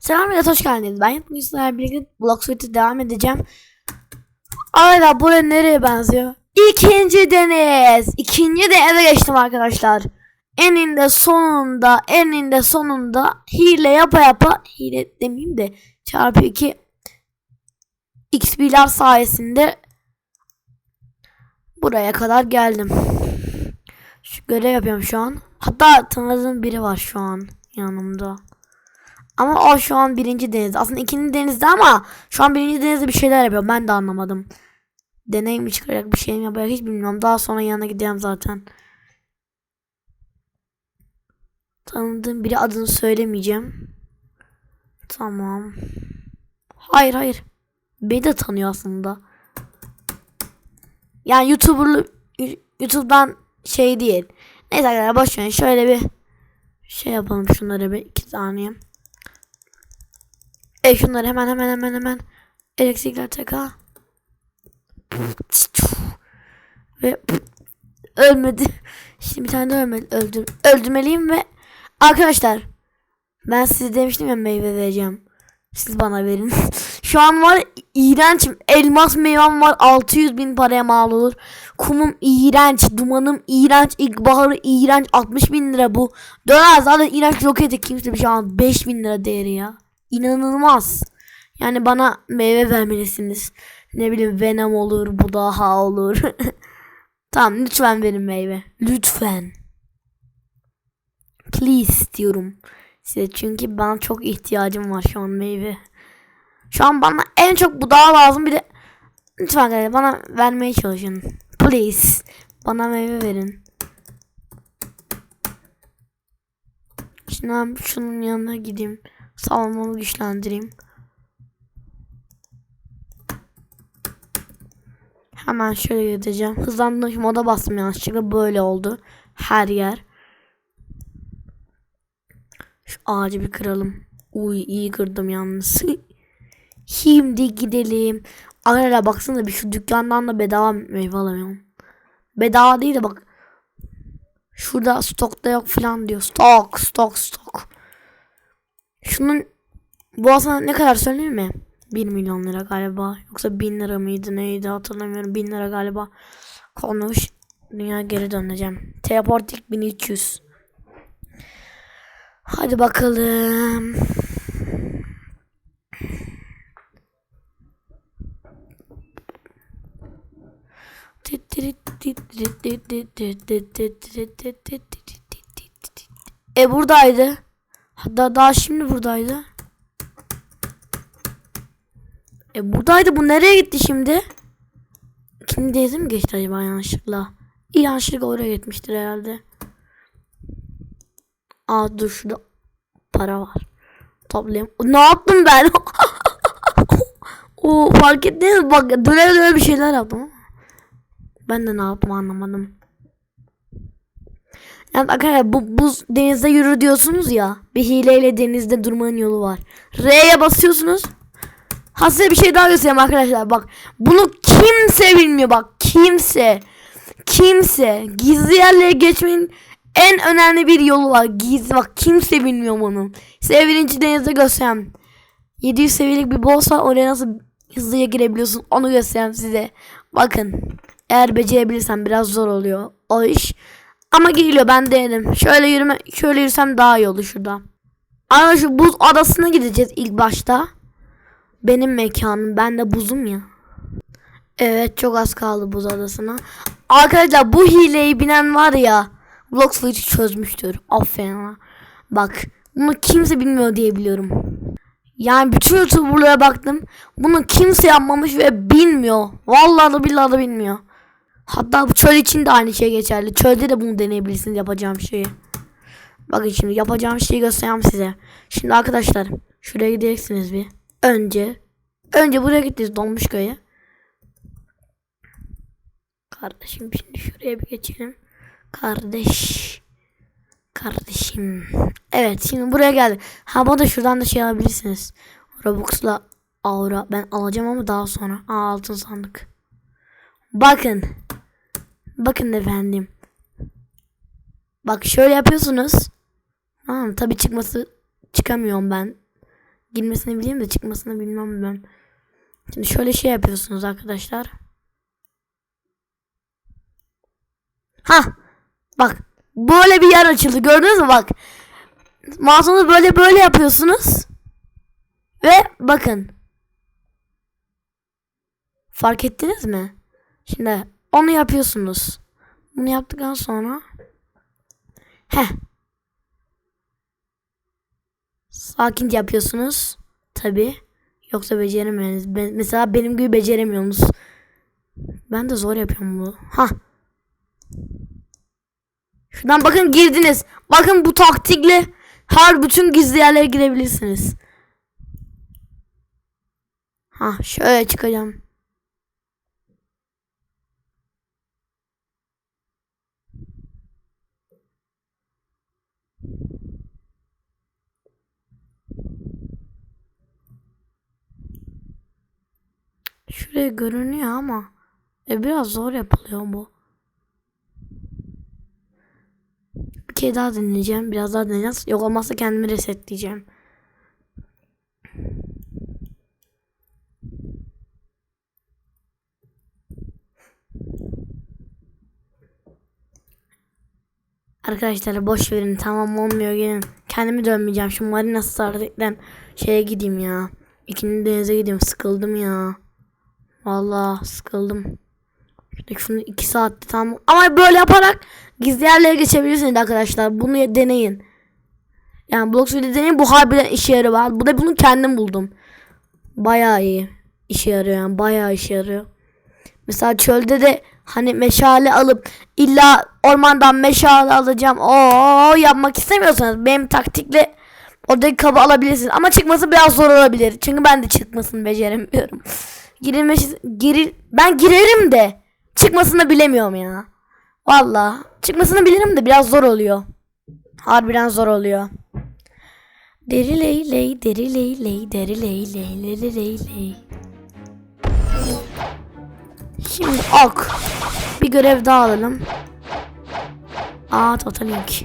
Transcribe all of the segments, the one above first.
Selam millet hoş geldiniz. Ben bugün sizlerle birlikte Bloxfit'e devam edeceğim. Aynen buraya nereye benziyor? İkinci deniz. İkinci denize geçtim arkadaşlar. Eninde sonunda eninde sonunda hile yapa yapa hile demeyeyim de çarpı 2 XP'ler sayesinde buraya kadar geldim. Şu görev yapıyorum şu an. Hatta tanıdığım biri var şu an yanımda. Ama o şu an birinci deniz. Aslında ikinci denizde ama şu an birinci denizde bir şeyler yapıyor. Ben de anlamadım. Deney mi çıkacak bir şey mi yapacak hiç bilmiyorum. Daha sonra yanına gideceğim zaten. Tanıdığım biri adını söylemeyeceğim. Tamam. Hayır hayır. Beni de tanıyor aslında. Yani YouTuber'lı YouTube'dan şey değil. Neyse arkadaşlar boş verin. Şöyle bir şey yapalım şunları bir iki saniye. E şunları hemen hemen hemen hemen elektrikler taka. Ve ölmedi. Şimdi bir tane de ölmedi. Öldür, öldürmeliyim ve arkadaşlar ben size demiştim ya meyve vereceğim. Siz bana verin. Şu an var iğrenç elmas meyvem var 600 bin paraya mal olur. Kumum iğrenç, dumanım iğrenç, ilkbaharı iğrenç 60 bin lira bu. Döner zaten iğrenç roketi kimse bir şey an 5 bin lira değeri ya. İnanılmaz. Yani bana meyve vermelisiniz. Ne bileyim Venom olur, bu daha olur. tamam lütfen verin meyve. Lütfen. Please diyorum size çünkü bana çok ihtiyacım var şu an meyve. Şu an bana en çok bu daha lazım bir de lütfen arkadaşlar bana vermeye çalışın. Please. Bana meyve verin. Şimdi ben şunun yanına gideyim. Savunmamı güçlendireyim. Hemen şöyle gideceğim. Hızlandırmış moda bastım yanlışlıkla böyle oldu. Her yer. Şu ağacı bir kıralım. Uy iyi kırdım yalnız. Şimdi gidelim. Arkadaşlar baksana bir şu dükkandan da bedava meyve alamıyorum. Bedava değil de bak. Şurada stokta yok falan diyor. Stok stok stok. Şunun bu aslında ne kadar söyleyeyim mi? 1 milyon lira galiba. Yoksa 1000 lira mıydı neydi hatırlamıyorum. 1000 lira galiba. Konuş. Dünya geri döneceğim. Teleportik 1300. Hadi bakalım. E buradaydı. Hatta daha şimdi buradaydı. E buradaydı bu nereye gitti şimdi? Kim mi geçti acaba yanlışlıkla? İyi yanlışlıkla oraya gitmiştir herhalde. Aa dur şurada para var. Toplayayım. Ne yaptım ben? o fark ettiniz mi? Bak döne döne bir şeyler yaptım. Ben de ne yaptım anlamadım. Yani arkadaşlar bu buz denizde yürür diyorsunuz ya. Bir hileyle denizde durmanın yolu var. R'ye basıyorsunuz. Ha size bir şey daha göstereyim arkadaşlar bak. Bunu kimse bilmiyor bak. Kimse. Kimse. Gizli yerlere geçmenin en önemli bir yolu var. Gizli bak kimse bilmiyor bunu. Size birinci denizde göstereyim. 700 seviyelik bir boss var. Oraya nasıl hızlıca girebiliyorsun onu göstereyim size. Bakın. Eğer becerebilirsem biraz zor oluyor o iş. Ama geliyor ben denedim. Şöyle yürüme şöyle yürüsem daha iyi olur şurada. Ama şu buz adasına gideceğiz ilk başta. Benim mekanım. Ben de buzum ya. Evet çok az kaldı buz adasına. Arkadaşlar bu hileyi bilen var ya. Bloxfight'ı çözmüştür. Aferin ona. Bak bunu kimse bilmiyor diye biliyorum. Yani bütün youtuberlara baktım. Bunu kimse yapmamış ve bilmiyor. Vallahi da billahi da bilmiyor. Hatta bu çöl için de aynı şey geçerli. Çölde de bunu deneyebilirsiniz yapacağım şeyi. Bakın şimdi yapacağım şeyi göstereyim size. Şimdi arkadaşlar şuraya gideceksiniz bir. Önce önce buraya gittiniz Donmuşköy'e. Kardeşim şimdi şuraya bir geçelim. Kardeş. Kardeşim. Evet şimdi buraya geldik. Ha bu da şuradan da şey alabilirsiniz. Robux'la aura ben alacağım ama daha sonra. Aa altın sandık. Bakın. Bakın efendim. Bak şöyle yapıyorsunuz. Tamam tabi çıkması çıkamıyorum ben. Girmesini bileyim de çıkmasını bilmem ben. Şimdi şöyle şey yapıyorsunuz arkadaşlar. Ha, bak böyle bir yer açıldı gördünüz mü bak. Mouse'unuzu böyle böyle yapıyorsunuz. Ve bakın. Fark ettiniz mi? Şimdi onu yapıyorsunuz. Bunu yaptıktan sonra Heh. Sakince yapıyorsunuz. Tabi. Yoksa beceremiyorsunuz. Ben, mesela benim gibi beceremiyorsunuz. Ben de zor yapıyorum bunu. Ha. Şuradan bakın girdiniz. Bakın bu taktikle her bütün gizli yerlere girebilirsiniz. Ha şöyle çıkacağım. Şuraya görünüyor ama e, biraz zor yapılıyor bu. Bir kere daha deneyeceğim. Biraz daha deneyeceğiz. Yok olmazsa kendimi resetleyeceğim. Arkadaşlar boş verin tamam olmuyor gelin. Kendimi dönmeyeceğim. Şu Marina Star'dan şeye gideyim ya. İkinci denize gideyim. Sıkıldım ya. Vallahi sıkıldım. Şunu iki saatte tam ama böyle yaparak gizli yerlere geçebilirsiniz arkadaşlar. Bunu deneyin. Yani Bloxfield'i deneyin. Bu harbiden işe yarıyor. Ben- Bu da bunu kendim buldum. Bayağı iyi. işe yarıyor yani. Bayağı işe yarıyor. Mesela çölde de hani meşale alıp illa ormandan meşale alacağım. O yapmak istemiyorsanız benim taktikle oradaki kabı alabilirsiniz. Ama çıkması biraz zor olabilir. Çünkü ben de çıkmasını beceremiyorum. Girilmesi giril ben girerim de çıkmasını bilemiyorum ya. Valla çıkmasını bilirim de biraz zor oluyor. Harbiden zor oluyor. Deri ley ley deri ley ley deri ley ley ley ley ley. Şimdi ok. Bir görev daha alalım. Aa total link.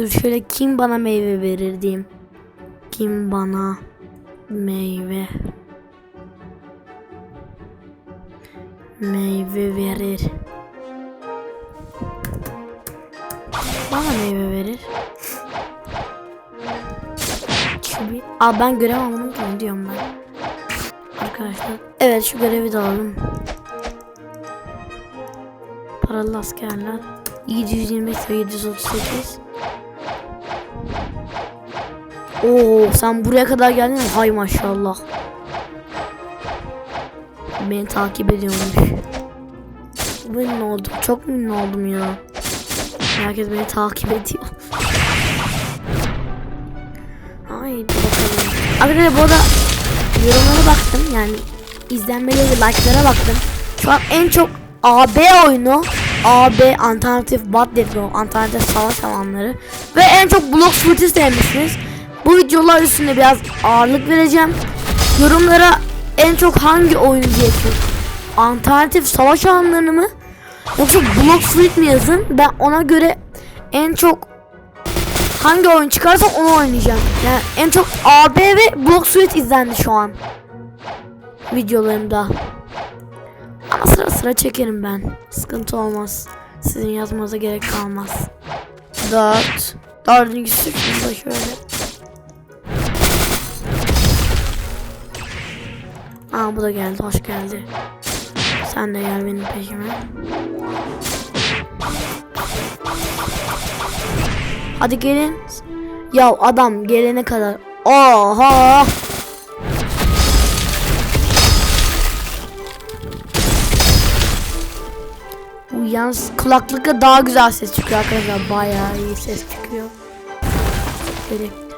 Dur şöyle kim bana meyve verir diyeyim. Kim bana meyve meyve verir. Bana meyve verir. Şu Aa ben görev almadım ki diyorum ben. Arkadaşlar. Evet şu görevi de alalım. Paralı askerler. 725 ve 738. Oo sen buraya kadar geldin? Hay maşallah. Beni takip ediyormuş. Ne oldum? Çok ünlü oldum ya? Herkes beni takip ediyor. Haydi bakalım. Arkadaşlar bu arada yorumlara baktım yani izlenmeleri like'lara baktım. Şu an en çok AB oyunu AB alternatif Battlefield alternatif savaş alanları ve en çok Blox Fruit'i sevmişsiniz. Bu videolar üstünde biraz ağırlık vereceğim. Yorumlara en çok hangi oyun diyecek? Alternatif savaş alanlarını mı? Yoksa Blox Fruit mi yazın? Ben ona göre en çok hangi oyun çıkarsa onu oynayacağım. Yani en çok AB ve Blox Fruit izlendi şu an. Videolarımda. Ama sıra sıra çekerim ben. Sıkıntı olmaz. Sizin yazmanıza gerek kalmaz. 4 Dördüncüsü şurada şöyle. Aa bu da geldi. Hoş geldi. Sen de gel benim peşime. Hadi gelin. Ya adam gelene kadar. Oha! Yalnız kulaklıkla daha güzel ses çıkıyor arkadaşlar. Bayağı iyi ses çıkıyor. Böyle.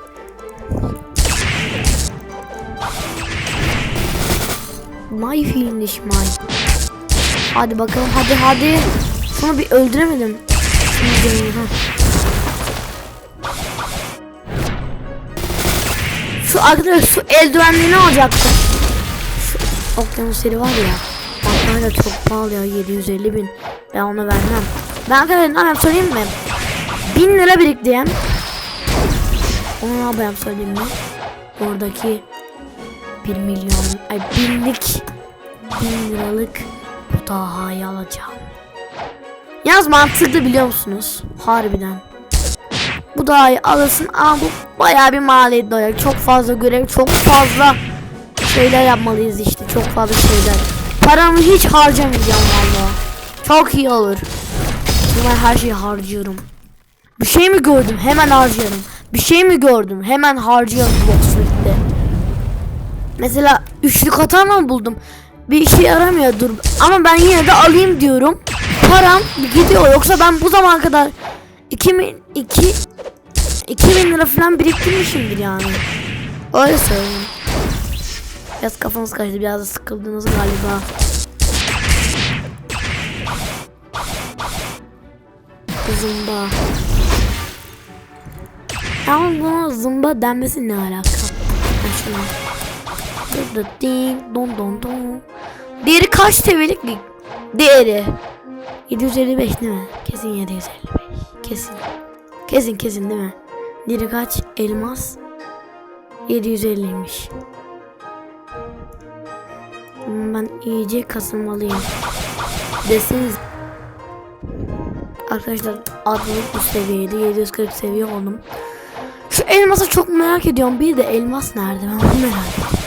My finish my. Hadi bakalım hadi hadi. Şunu bir öldüremedim. Şu arkadaşlar şu eldivenliğini alacaktım. Şu okyanusları var ya. Baklar da çok pahalı ya 750 bin. Ben onu vermem. Ben arkadaşlar ne yapayım söyleyeyim mi? 1000 lira biriktireyim. Onu ne yapayım söyleyeyim mi? Oradaki 1 milyon, ay binlik 1000 liralık bu dahayı alacağım. Yalnız mantıklı biliyor musunuz? Harbiden. Bu dahayı alırsın ama bu bayağı bir maliyetli olacak. Çok fazla görev, çok fazla şeyler yapmalıyız işte. Çok fazla şeyler. Paramı hiç harcamayacağım valla. Çok iyi olur. Ben her şeyi harcıyorum. Bir şey mi gördüm? Hemen harcıyorum. Bir şey mi gördüm? Hemen harcıyorum Boxfit'te. Mesela üçlü katana buldum. Bir işe yaramıyor dur. Ama ben yine de alayım diyorum. Param gidiyor. Yoksa ben bu zamana kadar 2000 2 2000 lira falan biriktirmişimdir yani. Öyle söyleyeyim. Biraz kafanız kaçtı. Biraz da sıkıldınız galiba. Zımba. Ama buna zımba denmesi ne alaka? Şuna. Dı don don don. Diğeri kaç TL'lik lig? Diğeri. 755 değil mi? Kesin 755. Kesin. Kesin kesin değil mi? Diğeri kaç? Elmas. 750'ymiş. Hmm, Ben iyice kasılmalıyım. Deseniz Arkadaşlar adlılık bu seviyeydi. 740 seviye oldum. Şu elması çok merak ediyorum. Bir de elmas nerede? Ben onu merak ediyorum.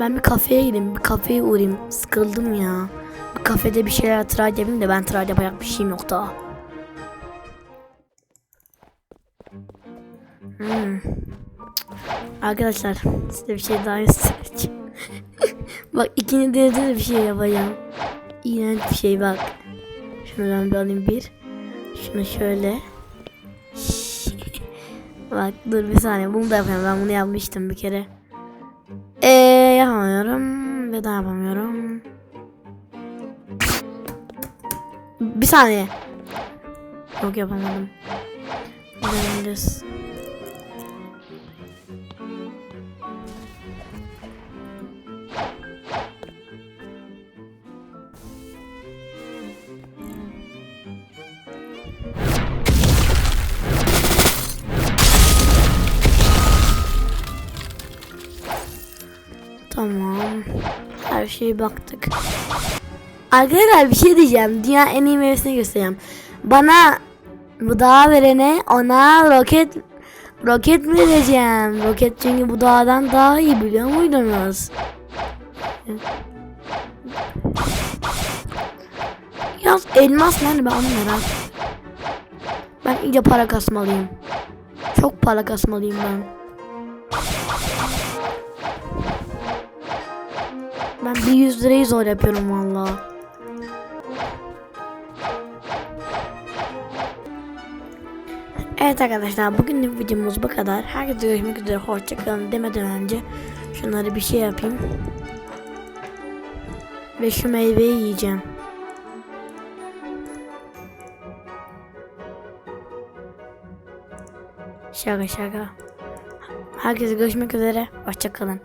Ben bir kafeye gideyim. Bir kafeye uğrayayım. Sıkıldım ya. Bir kafede bir şeyler try edeyim de ben try yapacak bir şeyim yok daha. Hmm. Arkadaşlar size bir şey daha göstereceğim. bak ikinci denizde de bir şey yapacağım. İğrenç bir şey bak. Şunu ben bir alayım bir. Şunu şöyle. bak dur bir saniye bunu da yapayım. Ben bunu yapmıştım bir kere. Eee yapamıyorum. Ve daha yapamıyorum. Bir saniye. Yok yapamadım. Dönürüz. Şeye baktık. Arkadaşlar bir şey diyeceğim. Dünya en iyi meyvesini göstereceğim. Bana bu dağı verene ona roket roket mi vereceğim? Roket çünkü bu dağdan daha iyi biliyor muydunuz? Ya elmas nerede ben onu merak. Ben iyice para kasmalıyım. Çok para kasmalıyım ben. Ben bir 100 lirayı zor yapıyorum valla. Evet arkadaşlar bugünlük videomuz bu kadar. Herkese görüşmek üzere hoşçakalın demeden önce şunları bir şey yapayım. Ve şu meyveyi yiyeceğim. Şaka şaka. Herkese görüşmek üzere. Hoşçakalın.